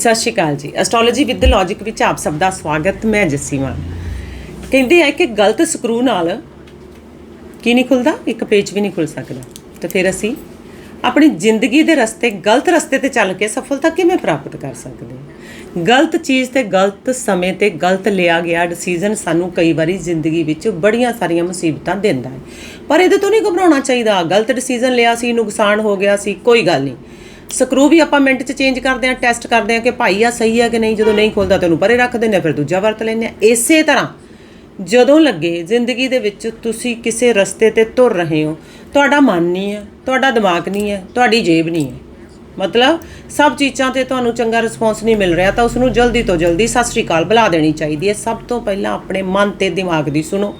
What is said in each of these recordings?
ਸਤਿ ਸ਼੍ਰੀ ਅਕਾਲ ਜੀ। Astrology with logic ਵਿੱਚ ਆਪ ਸਭ ਦਾ ਸਵਾਗਤ, ਮੈਂ ਜੱਸੀ ਕਹਿੰਦੇ ਆ ਕਿ ਗਲਤ ਸਕਰੂ ਨਾਲ ਕੀ ਨਹੀਂ ਖੁੱਲਦਾ? ਇੱਕ ਪੇਜ ਵੀ ਨਹੀਂ ਖੁੱਲ ਸਕਦਾ। ਤੇ ਫਿਰ ਅਸੀਂ ਆਪਣੀ ਜ਼ਿੰਦਗੀ ਦੇ ਰਸਤੇ, ਗਲਤ ਰਸਤੇ ਤੇ ਚੱਲ ਕੇ ਸਫਲਤਾ ਕਿਵੇਂ ਪ੍ਰਾਪਤ ਕਰ ਸਕਦੇ ਹਾਂ? ਗਲਤ ਚੀਜ਼ ਤੇ ਗਲਤ ਸਮੇਂ ਤੇ ਗਲਤ ਲਿਆ ਗਿਆ ਡਿਸੀਜਨ ਸਾਨੂੰ ਕਈ ਵਾਰੀ ਜ਼ਿੰਦਗੀ ਵਿੱਚ ਬੜੀਆਂ ਸਾਰੀਆਂ ਮੁਸੀਬਤਾਂ ਦਿੰਦਾ ਹੈ। ਪਰ ਇਹਦੇ ਤੋਂ ਨਹੀਂ ਘਬਰਾਉਣਾ ਚਾਹੀਦਾ। ਗਲਤ ਡਿਸੀਜਨ ਲਿਆ ਸੀ, ਨੁਕਸਾਨ ਹੋ ਗਿਆ ਸੀ, ਕੋਈ ਗੱਲ ਨਹੀਂ। ਸਕਰੂ ਵੀ ਆਪਾਂ ਮਿੰਟ 'ਚ ਚੇਂਜ ਕਰਦੇ ਆ ਟੈਸਟ ਕਰਦੇ ਆ ਕਿ ਭਾਈ ਆ ਸਹੀ ਆ ਕਿ ਨਹੀਂ, ਜਦੋਂ ਨਹੀਂ ਖੁੱਲਦਾ ਤੈਨੂੰ ਪਰੇ ਰੱਖ ਦਿੰਦੇ ਫਿਰ ਦੂਜਾ ਵਰਤ ਲੈਂਦੇ ਆ ਇਸੇ ਤਰ੍ਹਾਂ ਜਦੋਂ ਲੱਗੇ ਜ਼ਿੰਦਗੀ ਦੇ ਵਿੱਚ ਤੁਸੀਂ ਕਿਸੇ ਰਸਤੇ ਤੇ ਤੁਰ ਰਹੇ ਹੋ, ਤੁਹਾਡਾ ਮਨ ਨਹੀਂ ਹੈ, ਤੁਹਾਡਾ ਦਿਮਾਗ ਨਹੀਂ ਹੈ, ਤੁਹਾਡੀ ਜੇਬ ਨਹੀਂ ਹੈ। ਮਤਲਬ ਸਭ ਚੀਜ਼ਾਂ ਤੇ ਤੁਹਾਨੂੰ ਚੰਗਾ ਰਿਸਪੌਂਸ ਨਹੀਂ ਮਿਲ ਰਿਹਾ ਤਾਂ ਉਸ ਨੂੰ ਜਲਦੀ ਤੋਂ ਜਲਦੀ ਸਤਿ ਸ਼੍ਰੀ ਅਕਾਲ ਬੁਲਾ ਦੇਣੀ ਚਾਹੀਦੀ ਹੈ। ਸਭ ਤੋਂ ਪਹਿਲਾਂ ਆਪਣੇ ਮਨ ਤੇ ਦਿਮਾਗ ਦੀ ਸੁਣੋ।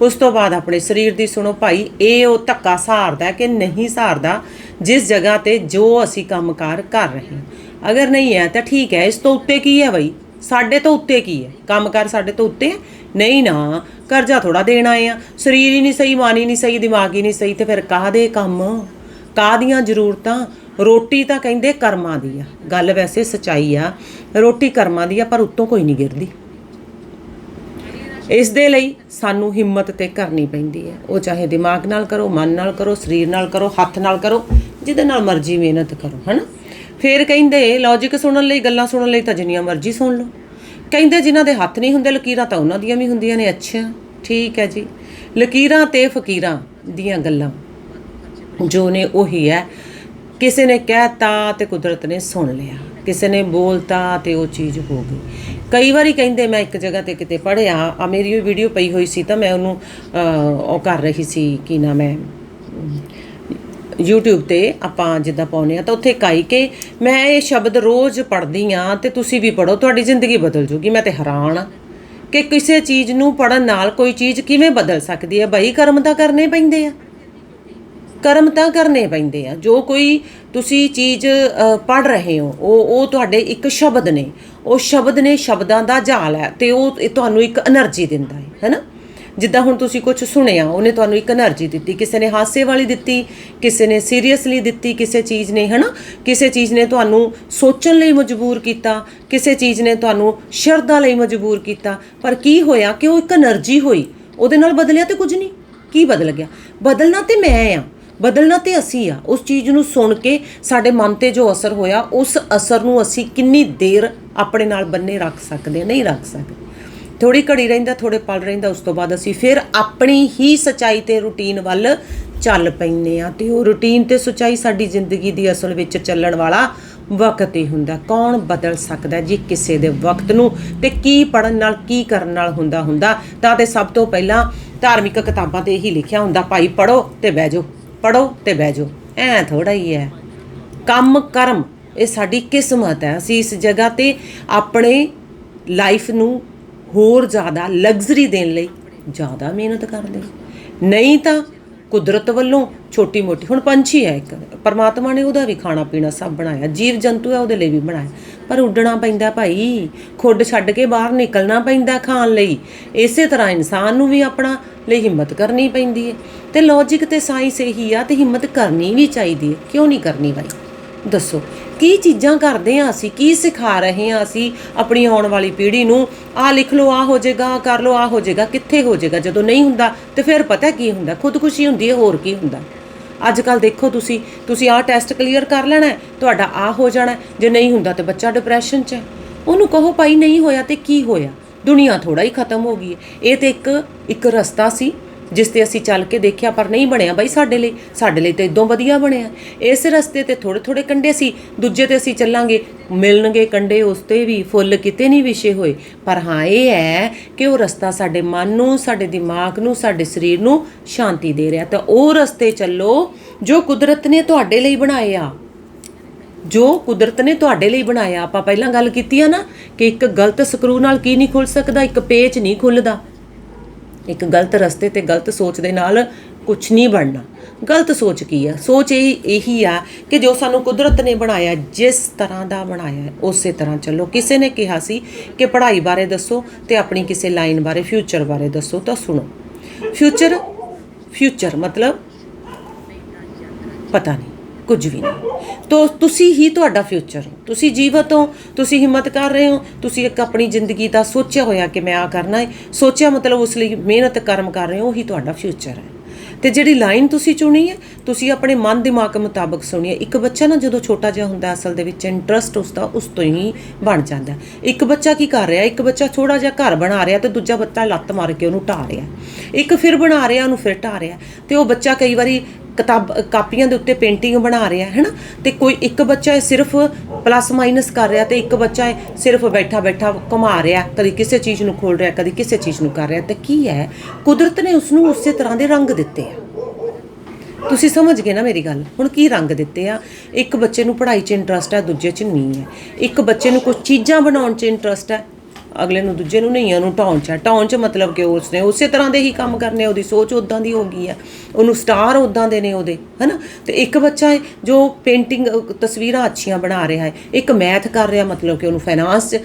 ਉਸ ਤੋਂ ਬਾਅਦ ਆਪਣੇ ਸਰੀਰ ਦੀ ਸੁਣੋ ਭਾਈ, ਇਹ ਉਹ ਧੱਕਾ ਸਹਾਰਦਾ ਕਿ ਨਹੀਂ ਸਹਾਰਦਾ ਜਿਸ ਜਗ੍ਹਾ ਤੇ ਜੋ ਅਸੀਂ ਕੰਮਕਾਰ ਕਰ ਰਹੇ ਹਾਂ। ਅਗਰ ਨਹੀਂ ਹੈ ਤਾਂ ਠੀਕ ਹੈ, ਇਸ ਤੋਂ ਉੱਤੇ ਕੀ ਹੈ ਬਈ? ਸਾਡੇ ਤੋਂ ਉੱਤੇ ਕੀ ਹੈ? ਕੰਮਕਾਰ ਸਾਡੇ ਤੋਂ ਉੱਤੇ ਹੈ? ਨਹੀਂ ਨਾ, ਕਰਜ਼ਾ ਥੋੜਾ ਦੇਣ ਆਏ ਆ ਸਰੀਰ ਹੀ ਨਹੀਂ ਸਹੀ, ਮਨ ਹੀ ਨਹੀਂ ਸਹੀ, ਦਿਮਾਗ ਹੀ ਨਹੀਂ ਸਹੀ, ਤੇ ਫਿਰ ਕਾਹਦੇ ਕੰਮ? ਕਾਹਦੀਆਂ ਜ਼ਰੂਰਤਾਂ? ਰੋਟੀ ਤਾਂ ਕਹਿੰਦੇ ਕਰਮਾਂ ਦੀ ਆ। ਗੱਲ ਵੈਸੇ ਸਚਾਈ ਆ। ਰੋਟੀ ਕਰਮਾਂ ਦੀ ਆ, ਪਰ ਉੱਤੋਂ ਕੋਈ ਨਹੀਂ ਗਿਰਦੀ। ਇਸ ਦੇ ਲਈ ਸਾਨੂੰ ਹਿੰਮਤ ਤੇ ਕਰਨੀ ਪੈਂਦੀ ਹੈ। ਉਹ ਚਾਹੇ ਦਿਮਾਗ ਨਾਲ ਕਰੋ, ਮਨ ਨਾਲ ਕਰੋ, ਸਰੀਰ ਨਾਲ ਕਰੋ, ਹੱਥ ਨਾਲ ਕਰੋ, ਜਿਹਦੇ ਨਾਲ ਮਰਜ਼ੀ ਮਿਹਨਤ ਕਰੋ, ਹਨਾ? ਫਿਰ ਕਹਿੰਦੇ ਲੌਜੀਕ ਸੁਣਨ ਲਈ, ਗੱਲਾਂ ਸੁਣਨ ਲਈ ਤਾਂ ਜਿੰਨੀਆਂ ਮਰਜ਼ੀ ਸੁਣ ਲਓ। ਕਹਿੰਦੇ, ਜਿਨ੍ਹਾਂ ਦੇ ਹੱਥ ਨਹੀਂ ਹੁੰਦੇ, ਲਕੀਰਾਂ ਤਾਂ ਉਹਨਾਂ ਦੀਆਂ ਵੀ ਹੁੰਦੀਆਂ ਨੇ। ਅੱਛਾ, ਠੀਕ ਹੈ ਜੀ। ਲਕੀਰਾਂ ਤੇ ਫਕੀਰਾਂ ਦੀਆਂ ਗੱਲਾਂ। ਜੋ ਨੇ ਉਹੀ ਹੈ। ਕਿਸੇ ਨੇ ਕਹਿਤਾ ਤੇ ਕੁਦਰਤ ਨੇ ਸੁਣ ਲਿਆ। ਕਿਸੇ ਨੇ ਬੋਲਤਾ ਤੇ ਉਹ ਚੀਜ਼ ਹੋ ਗਈ। ਕਈ ਵਾਰੀ ਕਹਿੰਦੇ ਮੈਂ ਇੱਕ ਜਗ੍ਹਾ ਤੇ ਕਿਤੇ ਪੜਿਆ ਆ ਮੇਰੀ ਉਹ ਵੀਡੀਓ ਪਈ ਹੋਈ ਸੀ ਤਾਂ ਮੈਂ ਉਹਨੂੰ ਉਹ ਕਰ ਰਹੀ ਸੀ ਕੀ ਨਾਮ ਹੈ YouTube ਤੇ ਆਪਾਂ ਜਿੱਦਾਂ ਪਾਉਨੇ ਆ ਤਾਂ ਉੱਥੇ ਕਾਈ ਕਿ ਮੈਂ ਇਹ ਸ਼ਬਦ ਰੋਜ਼ ਪੜ੍ਹਦੀ ਆ ਤੇ ਤੁਸੀਂ ਵੀ ਪੜੋ ਤੁਹਾਡੀ ਜ਼ਿੰਦਗੀ ਬਦਲ ਜੂਗੀ, ਮੈਂ ਤੇ ਹੈਰਾਨ ਆ ਕਿ ਕਿਸੇ ਚੀਜ਼ ਨੂੰ ਪੜਨ ਨਾਲ ਕੋਈ ਚੀਜ਼ ਕਿਵੇਂ ਬਦਲ ਸਕਦੀ ਹੈ? ਬਈ ਕਰਮ ਤਾਂ ਕਰਨੇ ਪੈਂਦੇ ਆ। ਕਰਮ ਤਾਂ ਕਰਨੇ ਪੈਂਦੇ ਆ। ਜੋ ਕੋਈ ਤੁਸੀਂ ਚੀਜ਼ ਪੜ ਰਹੇ ਹੋ, ਉਹ ਉਹ ਤੁਹਾਡੇ ਇੱਕ ਸ਼ਬਦ ਨੇ। ਉਹ ਸ਼ਬਦ ਨੇ ਸ਼ਬਦਾਂ ਦਾ ਜਾਲ ਹੈ ਤੇ ਉਹ ਤੁਹਾਨੂੰ ਇੱਕ એનર્ਜੀ ਦਿੰਦਾ ਹੈ ਹੈਨਾ ਜਿੱਦਾਂ ਹੁਣ ਤੁਸੀਂ ਕੁਝ ਸੁਣਿਆ, ਉਹਨੇ ਤੁਹਾਨੂੰ ਇੱਕ એનર્ਜੀ ਦਿੱਤੀ, ਕਿਸੇ ਨੇ ਹਾਸੇ ਵਾਲੀ ਦਿੱਤੀ, ਕਿਸੇ ਨੇ ਸੀਰੀਅਸਲੀ ਦਿੱਤੀ ਕਿਸੇ ਚੀਜ਼ ਨੇ ਹਨਾ ਕਿਸੇ ਚੀਜ਼ ਨੇ ਤੁਹਾਨੂੰ ਸੋਚਣ ਲਈ ਮਜਬੂਰ ਕੀਤਾ, ਕਿਸੇ ਚੀਜ਼ ਨੇ ਤੁਹਾਨੂੰ ਸ਼ਰਧਾ ਲਈ ਮਜਬੂਰ ਕੀਤਾ, ਪਰ ਕੀ ਹੋਇਆ ਕਿ ਉਹ ਇੱਕ એનર્ਜੀ ਹੋਈ, ਉਹਦੇ ਨਾਲ ਬਦਲਿਆ ਤੇ ਕੁਝ ਨਹੀਂ। ਕੀ ਬਦਲ ਗਿਆ? ਬਦਲਣਾ ਤੇ ਮੈਂ ਆ। ਬਦਲਣਾ ਤੇ ਅਸੀਂ ਆ। ਉਸ ਚੀਜ਼ ਨੂੰ ਸੁਣ ਕੇ ਸਾਡੇ ਮਨ ਤੇ ਜੋ ਅਸਰ ਹੋਇਆ, ਉਸ ਅਸਰ ਨੂੰ ਅਸੀਂ ਕਿੰਨੀ ਦੇਰ ਆਪਣੇ ਨਾਲ ਬੰਨੇ ਰੱਖ ਸਕਦੇ ਹਾਂ? ਨਹੀਂ ਰੱਖ ਸਕਦੇ। ਥੋੜੀ ਘੜੀ ਰਹਿੰਦਾ ਥੋੜੇ ਪਲ ਰਹਿੰਦਾ, ਉਸ ਤੋਂ ਬਾਅਦ ਅਸੀਂ ਫਿਰ ਆਪਣੀ ਹੀ ਸਚਾਈ ਤੇ ਰੁਟੀਨ ਵੱਲ ਚੱਲ ਪੈਂਦੇ ਆ ਤੇ ਉਹ ਰੁਟੀਨ ਤੇ ਸਚਾਈ ਸਾਡੀ ਜ਼ਿੰਦਗੀ ਦੀ ਅਸਲ ਵਿੱਚ ਚੱਲਣ ਵਾਲਾ ਵਕਤ ਹੀ ਹੁੰਦਾ। ਕੌਣ ਬਦਲ ਸਕਦਾ ਜੀ ਕਿਸੇ ਦੇ ਵਕਤ ਨੂੰ ਤੇ ਕੀ ਪੜਨ ਨਾਲ, ਕੀ ਕਰਨ ਨਾਲ ਹੁੰਦਾ ਹੁੰਦਾ ਤਾਂ ਤੇ ਸਭ ਤੋਂ ਪਹਿਲਾਂ ਧਾਰਮਿਕ ਕਿਤਾਬਾਂ ਤੇ ਇਹੀ ਲਿਖਿਆ ਹੁੰਦਾ, ਭਾਈ ਪੜੋ ਤੇ ਬਹਿ ਜਾਓ। ਪੜੋ ਤੇ ਬਹਿ ਜਾਓ। ਐ ਥੋੜਾ ਹੀ ਹੈ। ਕੰਮ, ਕਰਮ, ਇਹ ਸਾਡੀ ਕਿਸਮਤ ਹੈ। ਅਸੀਂ ਇਸ ਜਗ੍ਹਾ ਤੇ ਆਪਣੇ ਲਾਈਫ ਨੂੰ ਹੋਰ ਜ਼ਿਆਦਾ ਲਗਜ਼ਰੀ ਦੇਣ ਲਈ ਜ਼ਿਆਦਾ ਮਿਹਨਤ ਕਰਦੇ ਨਹੀਂ ਤਾਂ ਕੁਦਰਤ ਵੱਲੋਂ ਛੋਟੀ ਮੋਟੀ, ਹੁਣ ਪੰਛੀ ਹੈ ਇੱਕ, ਪਰਮਾਤਮਾ ਨੇ ਉਹਦਾ ਵੀ ਖਾਣਾ ਪੀਣਾ ਸਭ ਬਣਾਇਆ, ਜੀਵ ਜੰਤੂ ਹੈ ਉਹਦੇ ਲਈ ਵੀ ਬਣਾਇਆ, ਪਰ ਉੱਡਣਾ ਪੈਂਦਾ ਭਾਈ, ਖੁੱਡ ਛੱਡ ਕੇ ਬਾਹਰ ਨਿਕਲਣਾ ਪੈਂਦਾ ਖਾਣ ਲਈ, ਇਸੇ ਤਰ੍ਹਾਂ ਇਨਸਾਨ ਨੂੰ ਵੀ ਆਪਣਾ ਲਈ ਹਿੰਮਤ ਕਰਨੀ ਪੈਂਦੀ ਹੈ, ਤੇ ਲੌਜੀਕ ਤੇ ਸਾਇੰਸ ਇਹੀ ਆ, ਤੇ ਹਿੰਮਤ ਕਰਨੀ ਵੀ ਚਾਹੀਦੀ ਹੈ, ਕਿਉਂ ਨਹੀਂ ਕਰਨੀ ਭਾਈ? ਦੱਸੋ ਕੀ ਚੀਜ਼ਾਂ ਕਰਦੇ ਆ ਅਸੀਂ? ਕੀ ਸਿਖਾ ਰਹੇ ਆ ਅਸੀਂ ਆਪਣੀ ਆਉਣ ਵਾਲੀ ਪੀੜ੍ਹੀ ਨੂੰ? ਆਹ ਲਿਖ ਲਓ ਆ ਹੋ ਜਾਏਗਾ, ਆਹ ਕਰ ਲਓ ਆ ਹੋ ਜਾਏਗਾ, ਕਿੱਥੇ ਹੋ ਜਾਏਗਾ? ਜਦੋਂ ਨਹੀਂ ਹੁੰਦਾ ਤੇ ਫਿਰ ਪਤਾ ਕੀ ਹੁੰਦਾ? ਖੁਦਕੁਸ਼ੀ ਹੁੰਦੀ ਹੈ, ਹੋਰ ਕੀ ਹੁੰਦਾ? ਅੱਜ ਕੱਲ ਦੇਖੋ ਤੁਸੀਂ ਤੁਸੀਂ ਆਹ ਟੈਸਟ ਕਲੀਅਰ ਕਰ ਲੈਣਾ ਤੁਹਾਡਾ ਆ ਹੋ ਜਾਣਾ ਜੇ ਨਹੀਂ ਹੁੰਦਾ ਤੇ ਬੱਚਾ ਡਿਪਰੈਸ਼ਨ 'ਚ ਹੈ। ਉਹਨੂੰ ਕਹੋ ਭਾਈ ਨਹੀਂ ਹੋਇਆ ਤੇ ਕੀ ਹੋਇਆ? ਦੁਨੀਆ ਥੋੜਾ ਹੀ ਖਤਮ ਹੋ ਗਈ ਹੈ। ਇਹ ਤੇ ਇੱਕ ਇੱਕ ਰਸਤਾ ਸੀ। ਜਿਸ ਤੇ ਅਸੀਂ ਚੱਲ ਕੇ ਦੇਖਿਆ ਪਰ ਨਹੀਂ ਬਣਿਆ ਬਾਈ ਸਾਡੇ ਲਈ। ਸਾਡੇ ਲਈ ਤਾਂ ਇਦੋਂ ਵਧੀਆ ਬਣਿਆ। ਇਸ ਰਸਤੇ ਤੇ ਥੋੜੇ ਥੋੜੇ ਕੰਡੇ ਸੀ, ਦੂਜੇ ਤੇ ਅਸੀਂ ਚੱਲਾਂਗੇ। ਮਿਲਣਗੇ ਕੰਡੇ ਉਸ ਤੇ ਵੀ ਫੁੱਲ ਕਿਤੇ ਨਹੀਂ ਵਿਛੇ ਹੋਏ। ਪਰ ਹਾਂ, ਇਹ ਹੈ ਕਿ ਉਹ ਰਸਤਾ ਸਾਡੇ ਮਨ ਨੂੰ, ਸਾਡੇ ਦਿਮਾਗ ਨੂੰ, ਸਾਡੇ ਸਰੀਰ ਨੂੰ ਸ਼ਾਂਤੀ ਦੇ ਰਿਹਾ। ਤਾਂ ਉਹ ਰਸਤੇ ਚੱਲੋ ਜੋ ਕੁਦਰਤ ਨੇ ਤੁਹਾਡੇ ਲਈ ਬਣਾਇਆ ਜੋ ਕੁਦਰਤ ਨੇ ਤੁਹਾਡੇ ਲਈ ਬਣਾਇਆ। ਆਪਾਂ ਪਹਿਲਾਂ ਗੱਲ ਕੀਤੀ ਆ ਨਾ ਕਿ ਇੱਕ ਗਲਤ ਸਕਰੂ ਨਾਲ ਕੀ ਨਹੀਂ ਖੁੱਲ ਸਕਦਾ, ਇੱਕ ਪੇਚ ਨਹੀਂ ਖੁੱਲਦਾ। ਇੱਕ ਗਲਤ ਰਸਤੇ ਤੇ ਗਲਤ ਸੋਚ ਦੇ ਨਾਲ ਕੁਝ ਨਹੀਂ ਬਣਨਾ। ਗਲਤ ਸੋਚ ਕੀ ਆ? ਸੋਚ ਇਹ, ਇਹੀ ਆ ਕਿ ਜੋ ਸਾਨੂੰ ਕੁਦਰਤ ਨੇ ਬਣਾਇਆ, ਜਿਸ ਤਰ੍ਹਾਂ ਦਾ ਬਣਾਇਆ ਉਸੇ ਤਰ੍ਹਾਂ ਚੱਲੋ। ਕਿਸੇ ਨੇ ਕਿਹਾ ਸੀ ਕਿ ਪੜ੍ਹਾਈ ਬਾਰੇ ਦੱਸੋ ਤੇ ਆਪਣੀ ਕਿਸੇ ਲਾਈਨ ਬਾਰੇ, ਫਿਊਚਰ ਬਾਰੇ ਦੱਸੋ ਤਾਂ ਸੁਣੋ। ਫਿਊਚਰ ਫਿਊਚਰ ਮਤਲਬ ਪਤਾ ਨਹੀਂ। ਕੁਝ ਵੀ ਨਹੀਂ। ਤੋ ਤੁਸੀਂ ਹੀ ਤੁਹਾਡਾ ਫਿਊਚਰ ਹੋ। ਤੁਸੀਂ ਜੀਵਤ ਹੋ, ਤੁਸੀਂ ਹਿੰਮਤ ਕਰ ਰਹੇ ਹੋ, ਤੁਸੀਂ ਇੱਕ ਆਪਣੀ ਜ਼ਿੰਦਗੀ ਦਾ ਸੋਚਿਆ ਹੋਇਆ ਕਿ ਮੈਂ ਆ ਕਰਨਾ ਹੈ। ਸੋਚਿਆ ਮਤਲਬ ਉਸ ਲਈ ਮਿਹਨਤ, ਕਰਮ ਕਰ ਰਹੇ ਹੋ, ਉਹੀ ਤੁਹਾਡਾ ਫਿਊਚਰ ਹੈ। ਤੇ ਜਿਹੜੀ ਲਾਈਨ ਤੁਸੀਂ ਚੁਣੀ ਹੈ, ਤੁਸੀਂ ਆਪਣੇ ਮਨ ਦਿਮਾਗ ਮੁਤਾਬਕ ਸੁਣੀ ਹੈ। ਇੱਕ ਬੱਚਾ ਨਾ ਜਦੋਂ ਛੋਟਾ ਜਿਹਾ ਹੁੰਦਾ ਅਸਲ ਦੇ ਵਿੱਚ ਇੰਟਰਸਟ ਉਸਦਾ ਉਸ ਤੋਂ ਹੀ ਬਣ ਜਾਂਦਾ ਇੱਕ ਬੱਚਾ ਕੀ ਕਰ ਰਿਹਾ ਇੱਕ ਬੱਚਾ ਥੋੜਾ ਜਿਹਾ ਘਰ ਬਣਾ ਰਿਹਾ ਤੇ ਦੂਜਾ ਬੱਚਾ ਲੱਤ ਮਾਰ ਕੇ ਉਹਨੂੰ ਢਾ ਰਿਹਾ ਇੱਕ ਫਿਰ ਬਣਾ ਰਿਹਾ, ਉਹਨੂੰ ਫਿਰ ਢਾ ਰਿਹਾ ਤੇ ਉਹ ਬੱਚਾ ਕਈ ਵਾਰੀ ਕਿਤਾਬ, ਕਾਪੀਆਂ ਦੇ ਉੱਤੇ ਪੇਂਟਿੰਗ ਬਣਾ ਰਿਹਾ ਹੈ ਨਾ ਤੇ ਕੋਈ ਇੱਕ ਬੱਚਾ ਹੈ ਸਿਰਫ ਪਲੱਸ ਮਾਈਨਸ ਕਰ ਰਿਹਾ ਤੇ ਇੱਕ ਬੱਚਾ ਹੈ ਸਿਰਫ ਬੈਠਾ ਬੈਠਾ ਘੁਮਾ ਰਿਹਾ, ਕਦੀ ਕਿਸੇ ਚੀਜ਼ ਨੂੰ ਖੋਲ ਰਿਹਾ, ਕਦੀ ਕਿਸੇ ਚੀਜ਼ ਨੂੰ ਕਰ ਰਿਹਾ। ਤੇ ਕੀ ਹੈ, ਕੁਦਰਤ ਨੇ ਉਸ ਨੂੰ ਉਸੇ ਤਰ੍ਹਾਂ ਦੇ ਰੰਗ ਦਿੱਤੇ ਆ। ਤੁਸੀਂ ਸਮਝ ਗਏ ਨਾ ਮੇਰੀ ਗੱਲ? ਹੁਣ ਕੀ ਰੰਗ ਦਿੱਤੇ ਆ? ਇੱਕ ਬੱਚੇ ਨੂੰ ਪੜ੍ਹਾਈ 'ਚ ਇੰਟਰਸਟ ਹੈ, ਦੂਜੇ 'ਚ ਨਹੀਂ ਹੈ। ਇੱਕ ਬੱਚੇ ਨੂੰ ਕੁਝ ਚੀਜ਼ਾਂ ਬਣਾਉਣ 'ਚ ਇੰਟਰਸਟ ਹੈ ਅਗਲੇ ਨੂੰ ਦੂਜੇ ਨੂੰ ਨਹੀਂ ਉਹਨੂੰ ਢਾਉਣ 'ਚ ਹੈ ਢਾਉਣ 'ਚ ਮਤਲਬ ਕਿ ਉਸਨੇ ਉਸੇ ਤਰ੍ਹਾਂ ਦੇ ਹੀ ਕੰਮ ਕਰਨੇ ਉਹਦੀ ਸੋਚ ਉਦਾਂ ਦੀ ਹੋ ਗਈ ਹੈ ਉਹਨੂੰ ਸਟਾਰ ਉਦਾਂ ਦੇ ਨੇ ਉਹਦੇ, ਹਨਾ? ਤੇ ਇੱਕ ਬੱਚਾ ਹੈ ਜੋ ਪੇਂਟਿੰਗ, ਤਸਵੀਰਾਂ ਅੱਛੀਆਂ ਬਣਾ ਰਿਹਾ ਹੈ ਇੱਕ ਮੈਥ ਕਰ ਰਿਹਾ, ਮਤਲਬ ਕਿ ਉਹਨੂੰ ਫਾਈਨਾਂਸ 'ਚ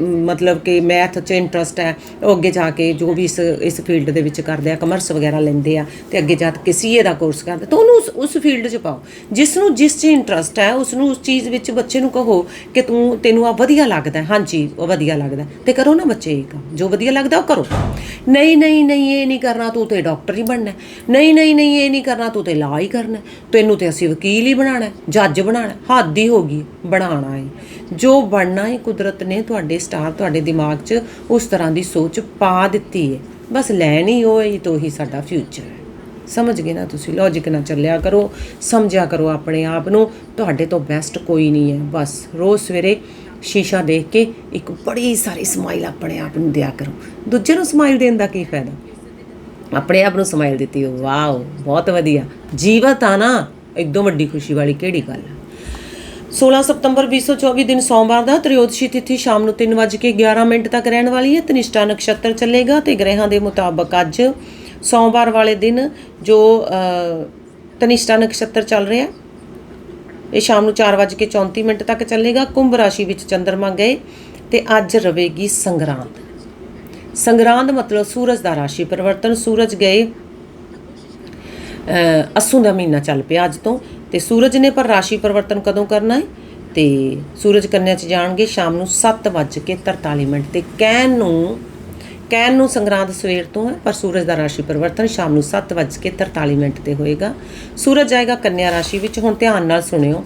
ਮਤਲਬ ਕਿ ਮੈਥ 'ਚ ਇੰਟਰਸਟ ਹੈ। ਉਹ ਅੱਗੇ ਜਾ ਕੇ ਜੋ ਵੀ ਇਸ ਇਸ ਫੀਲਡ ਦੇ ਵਿੱਚ ਕਰਦੇ ਆ ਕਮਰਸ ਵਗੈਰਾ ਲੈਂਦੇ ਆ ਤੇ ਅੱਗੇ ਜਾ ਕੇ ਸੀਏ ਦਾ ਕੋਰਸ ਕਰਦੇ ਤਾਂ ਉਹਨੂੰ ਉਸ ਫੀਲਡ 'ਚ ਪਾਓ। ਜਿਸ ਨੂੰ, ਜਿਸ 'ਚ ਇੰਟਰਸਟ ਹੈ ਉਸ ਨੂੰ ਉਸ ਚੀਜ਼ ਵਿੱਚ ਬੱਚੇ ਨੂੰ ਕਹੋ ਕਿ ਤੂੰ, ਤੈਨੂੰ ਆ ਵਧੀਆ ਲੱਗਦਾ ਹਾਂਜੀ, ਉਹ ਵਧੀਆ ਲੱਗਦਾ ਤੇ ਕਰੋ ਨਾ ਬੱਚੇ ਇਹ ਕੰਮ, ਜੋ ਵਧੀਆ ਲੱਗਦਾ ਉਹ ਕਰੋ। ਨਹੀਂ ਨਹੀਂ ਨਹੀਂ, ਇਹ ਨਹੀਂ ਕਰਨਾ, ਤੂੰ ਤੇ ਡਾਕਟਰ ਹੀ ਬਣਨਾ ਨਹੀਂ ਨਹੀਂ ਨਹੀਂ, ਇਹ ਨਹੀਂ ਕਰਨਾ, ਤੂੰ ਤੇ ਲਾ ਹੀ ਕਰਨਾ ਹੈ। ਤੈਨੂੰ ਤੇ ਅਸੀਂ ਵਕੀਲ ਹੀ ਬਣਾਉਣਾ ਜੱਜ ਬਣਾਉਣਾ ਹੱਦ ਹੀ ਹੋ ਗਈ ਬਣਾਉਣਾ ਹੈ। ਜੋ ਬਣਨਾ ਹੈ, ਕੁਦਰਤ ਨੇ ਤੁਹਾਡੇ ਸਟਾਰ, ਤੁਹਾਡੇ ਦਿਮਾਗ 'ਚ ਉਸ ਤਰ੍ਹਾਂ ਦੀ ਸੋਚ ਪਾ ਦਿੱਤੀ ਹੈ। ਬਸ ਲੈਣੀ ਹੋਈ ਤੋਂ ਹੀ ਸਾਡਾ ਫਿਊਚਰ ਹੈ। ਸਮਝ ਗਏ ਨਾ ਤੁਸੀਂ? ਲੌਜੀਕ ਨਾਲ ਚੱਲਿਆ ਕਰੋ, ਸਮਝਿਆ ਕਰੋ ਆਪਣੇ ਆਪ ਨੂੰ। ਤੁਹਾਡੇ ਤੋਂ ਬੈਸਟ ਕੋਈ ਨਹੀਂ ਹੈ। ਬਸ ਰੋਜ਼ ਸਵੇਰੇ ਸ਼ੀਸ਼ਾ ਦੇਖ ਕੇ ਇੱਕ ਬੜੀ ਸਾਰੀ ਸਮਾਈਲ ਆਪਣੇ ਆਪ ਨੂੰ ਦਿਆ ਕਰੋ। ਦੂਜੇ ਨੂੰ ਸਮਾਈਲ ਦੇਣ ਦਾ ਕੀ ਫਾਇਦਾ? ਆਪਣੇ ਆਪ ਨੂੰ ਸਮਾਈਲ ਦਿੱਤੀ ਹੋ ਵਾਓ, ਬਹੁਤ ਵਧੀਆ। ਜੀਵਤ ਆ ਨਾ, ਇਦੋਂ ਵੱਡੀ ਖੁਸ਼ੀ ਵਾਲੀ ਕਿਹੜੀ ਗੱਲ ਹੈ 16 ਸਤੰਬਰ 2024 ਦਿਨ ਸੋਮਵਾਰ ਦਾ ਤ੍ਰਿਯੋਦਸ਼ੀ ਤਿਥੀ ਸ਼ਾਮ ਨੂੰ 3:11 ਮਿੰਟ ਤੱਕ ਰਹਿਣ ਵਾਲੀ ਹੈ। ਤਨਿਸ਼ਟਾ ਨਕਸ਼ਤਰ ਚੱਲੇਗਾ ਤੇ ਗ੍ਰਹਿਾਂ ਦੇ ਮੁਤਾਬਕ ਅੱਜ ਸੋਮਵਾਰ ਵਾਲੇ ਦਿਨ ਜੋ ਤਨਿਸ਼ਟਾ ਨਕਸ਼ਤਰ ਚੱਲ ਰਿਹਾ ਇਹ ਸ਼ਾਮ ਨੂੰ 4:34 ਮਿੰਟ ਤੱਕ ਚੱਲੇਗਾ। ਕੁੰਭ ਰਾਸ਼ੀ ਵਿੱਚ ਚੰਦਰਮਾ ਗਏ ਤੇ ਅੱਜ ਰਵੇਗੀ ਸੰਗਰਾਂਦ। ਸੰਗਰਾਂਦ ਮਤਲਬ ਸੂਰਜ ਦਾ ਰਾਸ਼ੀ ਪਰਿਵਰਤਨ। ਸੂਰਜ ਗਏ ਅ, ਦਾ ਮਹੀਨਾ ਚੱਲ ਪਿਆ ਅੱਜ ਤੋਂ ਤੇ ਸੂਰਜ ਨੇ ਪਰ ਰਾਸ਼ੀ ਪਰਿਵਰਤਨ ਕਦੋਂ ਕਰਨਾ ਹੈ? ਤੇ ਸੂਰਜ ਕੰਨਿਆ ਚ ਜਾਣਗੇ ਸ਼ਾਮ ਨੂੰ 7:43 ਮਿੰਟ ਤੇ। ਕਹਿਣ ਨੂੰ ਕਹਿਣ ਨੂੰ ਸੰਗਰਾਂਦ ਸਵੇਰ ਤੋਂ ਹੈ, ਪਰ ਸੂਰਜ ਦਾ ਰਾਸ਼ੀ ਪਰਿਵਰਤਨ ਸ਼ਾਮ ਨੂੰ 7:43 ਮਿੰਟ ਤੇ ਹੋਏਗਾ। ਸੂਰਜ ਜਾਏਗਾ ਕੰਨਿਆ ਰਾਸ਼ੀ ਵਿੱਚ, ਹੁਣ ਧਿਆਨ ਨਾਲ ਸੁਣਿਓ।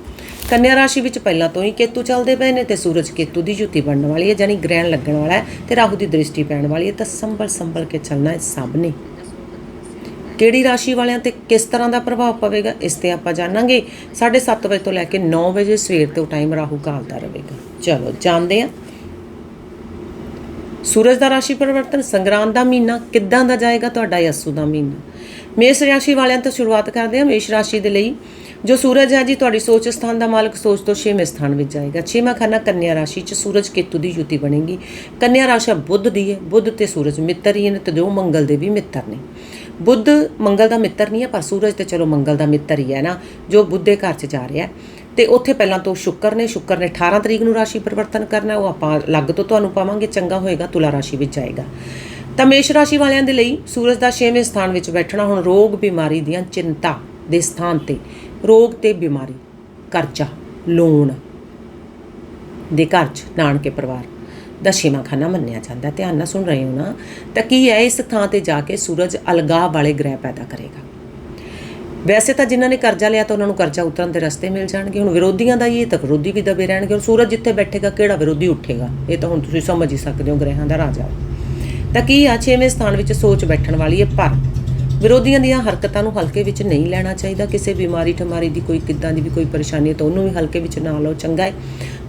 ਕੰਨਿਆ ਰਾਸ਼ੀ ਵਿੱਚ ਪਹਿਲਾਂ ਤੋਂ ਹੀ ਕੇਤੂ ਚੱਲਦੇ ਪਏ ਨੇ ਤੇ ਸੂਰਜ ਕੇਤੂ ਦੀ ਜੁਤੀ ਬਣਨ ਵਾਲੀ ਹੈ, ਯਾਨੀ ਗ੍ਰਹਿਣ ਲੱਗਣ ਵਾਲਾ ਹੈ ਤੇ ਰਾਹੂ ਦੀ ਦ੍ਰਿਸ਼ਟੀ ਪੈਣ ਵਾਲੀ ਹੈ, ਤਾਂ ਸੰਭਲ ਸੰਭਲ ਕੇ ਚੱਲਣਾ ਹੈ ਸਭ ਨੇ। ਕਿਹੜੀ ਰਾਸ਼ੀ ਵਾਲਿਆਂ ਤੇ ਕਿਸ ਤਰ੍ਹਾਂ ਦਾ ਪ੍ਰਭਾਵ ਪਵੇਗਾ, ਇਸ ਤੇ ਆਪਾਂ ਜਾਣਾਂਗੇ। 7:30 ਵਜੇ ਤੋਂ ਲੈ ਕੇ 9 ਵਜੇ ਸਵੇਰ ਤੋਂ ਟਾਈਮ ਰਾਹੂ ਕਾਲ ਦਾ ਰਹੇਗਾ। ਚਲੋ, ਜਾਣਦੇ ਹਾਂ। ਸੂਰਜ ਦਾ ਰਾਸ਼ੀ ਪਰਿਵਰਤਨ ਸੰਗਰਾਂਦ ਦਾ ਮਹੀਨਾ ਕਿੱਦਾਂ ਦਾ ਜਾਏਗਾ ਤੁਹਾਡਾ ਇਹ ਦਾ ਮਹੀਨਾ? ਮੇਸ਼ ਰਾਸ਼ੀ ਵਾਲਿਆਂ ਤੋਂ ਸ਼ੁਰੂਆਤ ਕਰਦੇ ਹਾਂ ਮੇਸ਼ ਰਾਸ਼ੀ ਦੇ ਲਈ। ਜੋ ਸੂਰਜ ਹੈ ਜੀ, ਤੁਹਾਡੀ ਸੋਚ ਸਥਾਨ ਦਾ ਮਾਲਕ ਸੋਚ ਤੋਂ 6ਵੇਂ ਸਥਾਨ ਵਿੱਚ ਜਾਏਗਾ। 6ਵਾਂ ਖਾਨਾ ਕੰਨਿਆ ਰਾਸ਼ੀ 'ਚ ਸੂਰਜ ਕੇਤੂ ਦੀ ਯੁਤੀ ਬਣੇਗੀ। ਕੰਨਿਆ ਰਾਸ਼ਾ ਬੁੱਧ ਦੀ ਹੈ। ਬੁੱਧ ਤੇ ਸੂਰਜ ਮਿੱਤਰ ਹੀ ਨੇ ਤੇ ਜੋ ਮੰਗਲ ਦੇ ਵੀ ਮਿੱਤਰ ਨੇ। ਬੁੱਧ ਮੰਗਲ ਦਾ ਮਿੱਤਰ ਨਹੀਂ ਹੈ, ਪਰ ਸੂਰਜ ਤੇ ਚਲੋ ਮੰਗਲ ਦਾ ਮਿੱਤਰ ਹੀ ਹੈ ਨਾ, ਜੋ ਬੁੱਧ ਦੇ ਘਰ 'ਚ ਜਾ ਰਿਹਾ ਹੈ। ਤੇ ਉੱਥੇ ਪਹਿਲਾਂ ਤੋਂ ਸ਼ੁੱਕਰ ਨੇ ਸ਼ੁੱਕਰ ਨੇ 18 ਤਰੀਕ ਨੂੰ ਰਾਸ਼ੀ ਪਰਿਵਰਤਨ ਕਰਨਾ, ਉਹ ਆਪਾਂ ਅਲੱਗ ਤੋਂ ਤੁਹਾਨੂੰ ਪਾਵਾਂਗੇ, ਚੰਗਾ ਹੋਏਗਾ, ਤੁਲਾ ਰਾਸ਼ੀ ਵਿੱਚ ਜਾਏਗਾ। ਤਾਂ ਮੇਸ਼ ਰਾਸ਼ੀ ਵਾਲਿਆਂ ਦੇ ਲਈ ਸੂਰਜ ਦਾ 6ਵੇਂ ਸਥਾਨ ਵਿੱਚ ਬੈਠਣਾ, ਹੁਣ ਰੋਗ ਬਿਮਾਰੀ ਦੀਆਂ ਚਿੰਤਾ ਦੇ ਸਥਾਨ ਤੇ, ਰੋਗ ਤੇ ਬਿਮਾਰੀ, ਕਰਜ਼ਾ ਲੋਨ ਦੇ ਘਰ 'ਚ, ਨਾਨਕੇ ਪਰਿਵਾਰ ਦਾ ਛੇਵਾਂ ਖਾਨਾ ਮੰਨਿਆ ਜਾਂਦਾ, ਧਿਆਨ ਨਾਲ ਸੁਣ ਰਹੇ ਹੋ ਨਾ। ਤਾਂ ਕੀ ਹੈ, ਇਸ ਥਾਂ ਤੇ ਜਾ ਕੇ ਸੂਰਜ ਅਲਗਾ ਵਾਲੇ ਗ੍ਰਹਿ ਪੈਦਾ ਕਰੇਗਾ। ਵੈਸੇ ਤਾਂ ਜਿਨ੍ਹਾਂ ਨੇ ਕਰਜ਼ਾ ਲਿਆ ਤਾਂ ਉਹਨਾਂ ਨੂੰ ਕਰਜ਼ਾ ਉਤਰਨ ਦੇ ਰਸਤੇ ਮਿਲ ਜਾਣਗੇ। ਹੁਣ ਵਿਰੋਧੀਆਂ ਦਾ ਇਹ ਤਾਂ ਵਿਰੋਧੀ ਵੀ ਦਬੇ ਰਹਿਣਗੇ? ਹੁਣ ਸੂਰਜ ਜਿੱਥੇ ਬੈਠੇਗਾ, ਕਿਹੜਾ ਵਿਰੋਧੀ ਉੱਠੇਗਾ? ਇਹ ਤਾਂ ਹੁਣ ਤੁਸੀਂ ਸਮਝ ਹੀ ਸਕਦੇ ਹੋ, ਗ੍ਰਹਿਾਂ ਦਾ ਰਾਜਾ। ਤਾਂ ਕੀ ਆ 6ਵੇਂ ਸਥਾਨ ਵਿੱਚ ਸੋਚ ਬੈਠਣ ਵਾਲੀ ਹੈ? ਪਰ ਵਿਰੋਧੀਆਂ ਦੀਆਂ ਹਰਕਤਾਂ ਨੂੰ ਹਲਕੇ ਵਿੱਚ ਨਹੀਂ ਲੈਣਾ ਚਾਹੀਦਾ। ਕਿਸੇ ਬਿਮਾਰੀ ਠਮਾਰੀ ਦੀ ਕੋਈ, ਕਿੱਦਾਂ ਦੀ ਵੀ ਕੋਈ ਪਰੇਸ਼ਾਨੀ ਹੈ ਤਾਂ ਉਹਨੂੰ ਵੀ ਹਲਕੇ ਵਿੱਚ ਨਾ ਲਓ, ਚੰਗਾ ਹੈ।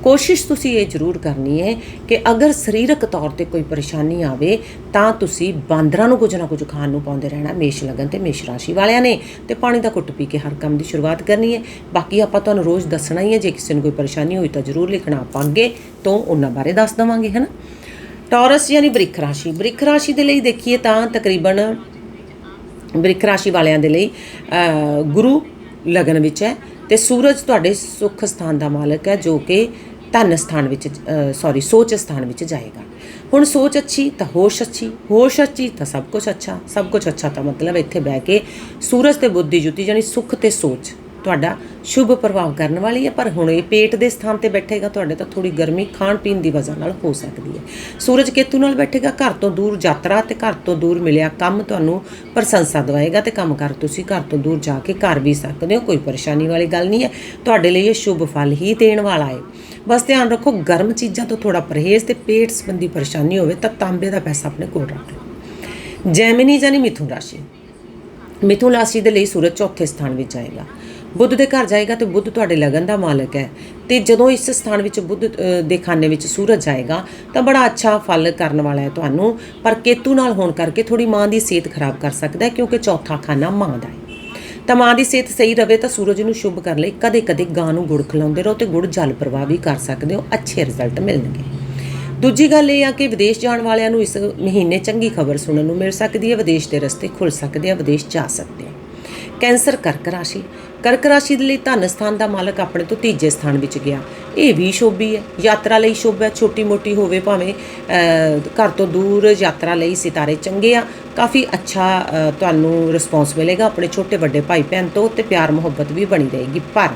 ਕੋਸ਼ਿਸ਼ ਤੁਸੀਂ ਇਹ ਜ਼ਰੂਰ ਕਰਨੀ ਹੈ ਕਿ ਅਗਰ ਸਰੀਰਕ ਤੌਰ ਤੇ ਕੋਈ ਪਰੇਸ਼ਾਨੀ ਆਵੇ, ਤਾਂ ਤੁਸੀਂ ਬਾਂਦਰਾਂ ਨੂੰ ਕੁਝ ਨਾ ਕੁਝ ਖਾਣ ਨੂੰ ਪਾਉਂਦੇ ਰਹਿਣਾ, ਮੇਸ਼ ਲਗਨ ਤੇ ਮੇਸ਼ ਰਾਸ਼ੀ ਵਾਲਿਆਂ ਨੇ। ਤੇ ਪਾਣੀ ਦਾ ਘੁੱਟ ਪੀ ਕੇ ਹਰ ਕੰਮ ਦੀ ਸ਼ੁਰੂਆਤ ਕਰਨੀ ਹੈ। ਬਾਕੀ ਆਪਾਂ ਤੁਹਾਨੂੰ ਰੋਜ਼ ਦੱਸਣਾ ਹੀ ਹੈ, ਜੇ ਕਿਸੇ ਨੂੰ ਕੋਈ ਪਰੇਸ਼ਾਨੀ ਹੋਈ ਤਾਂ ਜ਼ਰੂਰ ਲਿਖਣਾ ਆਪਾਂ ਅੱਗੇ ਤੋਂ ਉਹਨਾਂ ਬਾਰੇ ਦੱਸ ਦਵਾਂਗੇ, ਹੈ ਨਾ? ਟੌਰਸ ਯਾਨੀ ਬ੍ਰਿਖ ਰਾਸ਼ੀ। ਬ੍ਰਿਖ ਰਾਸ਼ੀ ਦੇ ਲਈ ਦੇਖੀਏ ਤਾਂ ਤਕਰੀਬਨ ਬ੍ਰਿਖ ਰਾਸ਼ੀ ਵਾਲਿਆਂ ਦੇ ਲਈ ਗੁਰੂ ਲਗਨ ਵਿੱਚ ਹੈ। ਤੇ ਸੂਰਜ ਤੁਹਾਡੇ ਸੁੱਖ ਸਥਾਨ ਦਾ ਮਾਲਕ ਹੈ, ਜੋ ਕਿ ਧਨ ਸਥਾਨ ਵਿੱਚ ਸੌਰੀ ਸੋਚ ਸਥਾਨ ਵਿੱਚ ਜਾਏਗਾ। ਹੁਣ ਸੋਚ ਅੱਛੀ ਤਾਂ ਹੋਸ਼ ਅੱਛੀ ਹੋਸ਼ ਅੱਛੀ ਤਾਂ ਸਭ ਕੁਝ ਅੱਛਾ। ਸਭ ਕੁਝ ਅੱਛਾ ਤਾਂ ਮਤਲਬ ਇੱਥੇ ਬਹਿ ਕੇ ਸੂਰਜ ਤੇ ਬੁੱਧੀ ਦੀ ਜੁਤੀ ਜਾਨੀ ਸੁੱਖ ਤੇ ਸੋਚ। ਤੁਹਾਡਾ ਸ਼ੁਭ ਪ੍ਰਭਾਵ ਕਰਨ ਵਾਲੀ ਹੈ, ਪਰ ਹੁਣ ਇਹ ਪੇਟ ਦੇ ਸਥਾਨ ਤੇ ਬੈਠੇਗਾ, ਤੁਹਾਡੇ ਤਾਂ ਥੋੜੀ ਗਰਮੀ ਖਾਣ ਪੀਣ ਦੀ ਵਜ੍ਹਾ ਨਾਲ ਹੋ ਸਕਦੀ ਹੈ। ਸੂਰਜ ਕੇਤੂ ਨਾਲ ਬੈਠੇਗਾ, ਘਰ ਤੋਂ ਦੂਰ ਯਾਤਰਾ ਤੇ ਘਰ ਤੋਂ ਦੂਰ ਮਿਲਿਆ ਕੰਮ ਤੁਹਾਨੂੰ ਪ੍ਰਸ਼ੰਸਾ ਦਵਾਏਗਾ ਤੇ ਕੰਮ ਕਰ ਤੁਸੀਂ ਘਰ ਤੋਂ ਦੂਰ ਜਾ ਕੇ ਕਰ ਵੀ ਸਕਦੇ ਹੋ, ਕੋਈ ਪਰੇਸ਼ਾਨੀ ਵਾਲੀ ਗੱਲ ਨਹੀਂ ਹੈ। ਤੁਹਾਡੇ ਲਈ ਇਹ ਸ਼ੁਭ ਫਲ ਹੀ ਦੇਣ ਵਾਲਾ ਹੈ। ਬਸ ਧਿਆਨ ਰੱਖੋ, ਗਰਮ ਚੀਜ਼ਾਂ ਤੋਂ ਥੋੜਾ ਪਰਹੇਜ਼ ਤੇ ਪੇਟ ਸੰਬੰਧੀ ਪਰੇਸ਼ਾਨੀ ਹੋਵੇ ਤਾਂ ਤਾਂਬੇ ਦਾ ਪੈਸਾ ਆਪਣੇ ਕੋਲ ਰੱਖ ਲਓ। ਜੈਮਿਨੀ ਜਾਨੀ ਮਿਥੁਨ ਰਾਸ਼ੀ। ਮਿਥੁਨ ਰਾਸ਼ੀ ਦੇ ਲਈ ਸੂਰਜ ਚੌਥੇ ਸਥਾਨ ਵਿੱਚ ਜਾਏਗਾ। ਬੁੱਧ ਦੇ ਘਰ ਜਾਏਗਾ ਤੇ ਬੁੱਧ ਤੁਹਾਡੇ ਲਗਨ ਦਾ ਮਾਲਕ ਹੈ। ਤੇ ਜਦੋਂ ਇਸ ਸਥਾਨ ਵਿੱਚ ਬੁੱਧ ਦੇ ਖਾਨੇ ਵਿੱਚ ਸੂਰਜ ਜਾਏਗਾ ਤਾਂ ਬੜਾ ਅੱਛਾ ਫਲ ਕਰਨ ਵਾਲਾ ਹੈ ਤੁਹਾਨੂੰ। ਪਰ ਕੇਤੂ ਨਾਲ ਹੋਣ ਕਰਕੇ ਥੋੜੀ ਮਾਂ ਦੀ ਸਿਹਤ ਖਰਾਬ ਕਰ ਸਕਦਾ ਹੈ, ਕਿਉਂਕਿ ਚੌਥਾ ਖਾਨਾ ਮਾਂ ਦਾ ਹੈ। ਤਾਂ ਮਾਂ ਦੀ ਸਿਹਤ ਸਹੀ ਰਵੇ ਤਾਂ ਸੂਰਜ ਨੂੰ ਸ਼ੁਭ ਕਰਨ ਲਈ ਕਦੇ-ਕਦੇ ਗਾਂ ਨੂੰ ਗੁੜ ਖਿਲਾਉਂਦੇ ਰਹੋ ਤੇ ਗੁੜ ਜਲ ਪ੍ਰਵਾਹ ਵੀ ਕਰ ਸਕਦੇ ਹੋ, ਅੱਛੇ ਰਿਜ਼ਲਟ ਮਿਲਣਗੇ। ਦੂਜੀ ਗੱਲ ਇਹ ਆ ਕਿ ਵਿਦੇਸ਼ ਜਾਣ ਵਾਲਿਆਂ ਨੂੰ ਇਸ ਮਹੀਨੇ ਚੰਗੀ ਖਬਰ ਸੁਣਨ ਨੂੰ ਮਿਲ ਸਕਦੀ ਹੈ, ਵਿਦੇਸ਼ ਦੇ ਰਸਤੇ ਖੁੱਲ ਸਕਦੇ ਆ, ਵਿਦੇਸ਼ ਜਾ ਸਕਦੇ ਆ। ਕੈਂਸਰ ਕਰਕ ਰਾਸ਼ੀ ਕਰਕ ਰਾਸ਼ੀ ਦੇ ਲਈ ਧਨ ਸਥਾਨ ਦਾ ਮਾਲਕ ਆਪਣੇ ਤੋਂ ਤੀਜੇ ਸਥਾਨ ਵਿੱਚ ਗਿਆ। ਇਹ ਵੀ ਸ਼ੋਭੀ ਹੈ। ਯਾਤਰਾ ਲਈ ਸ਼ੋਭਾ ਛੋਟੀ ਮੋਟੀ ਹੋਵੇ ਭਾਵੇਂ ਘਰ ਤੋਂ ਦੂਰ ਯਾਤਰਾ ਲਈ ਸਿਤਾਰੇ ਚੰਗੇ ਆ। ਕਾਫੀ ਅੱਛਾ ਤੁਹਾਨੂੰ ਰਿਸਪੌਂਸ ਮਿਲੇਗਾ ਆਪਣੇ ਛੋਟੇ ਵੱਡੇ ਭਾਈ ਭੈਣ ਤੋਂ ਤੇ ਪਿਆਰ ਮੁਹੱਬਤ ਵੀ ਬਣੀ ਰਹੇਗੀ। ਪਰ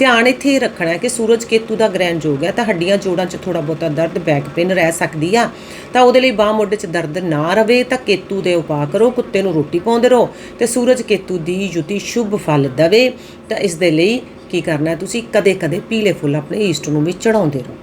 ਧਿਆਨ ਇੱਥੇ ਰੱਖਣਾ ਹੈ ਕਿ ਸੂਰਜ ਕੇਤੂ ਦਾ ਗ੍ਰਹਿਣ ਯੋਗ ਹੈ, ਤਾਂ ਹੱਡੀਆਂ ਜੋੜਾਂ 'ਚ ਥੋੜਾ ਬਹੁਤਾ ਦਰਦ ਬੈਕ ਪੇਨ ਰਹਿ ਸਕਦੀ ਆ। ਤਾਂ ਉਹਦੇ ਲਈ ਬਾਹ ਮੋਢੇ 'ਚ ਦਰਦ ਨਾ ਰਵੇ, ਤਾਂ ਕੇਤੂ ਦੇ ਉਪਾਅ ਕਰੋ, ਕੁੱਤੇ ਨੂੰ ਰੋਟੀ ਪਾਉਂਦੇ ਰਹੋ ਤੇ ਸੂਰਜ ਕੇਤੂ ਦੀ ਯੁਤੀ ਸ਼ੁਭ ਫਲ ਦਵੇ। ਤਾਂ ਇਸ ਦੇ ਲਈ ਕੀ ਕਰਨਾ ਤੁਸੀਂ? ਕਦੇ-ਕਦੇ ਪੀਲੇ ਫੁੱਲ ਆਪਣੇ ਈਸਟ ਨੂੰ ਵੀ ਚੜਾਉਂਦੇ ਰਹੋ।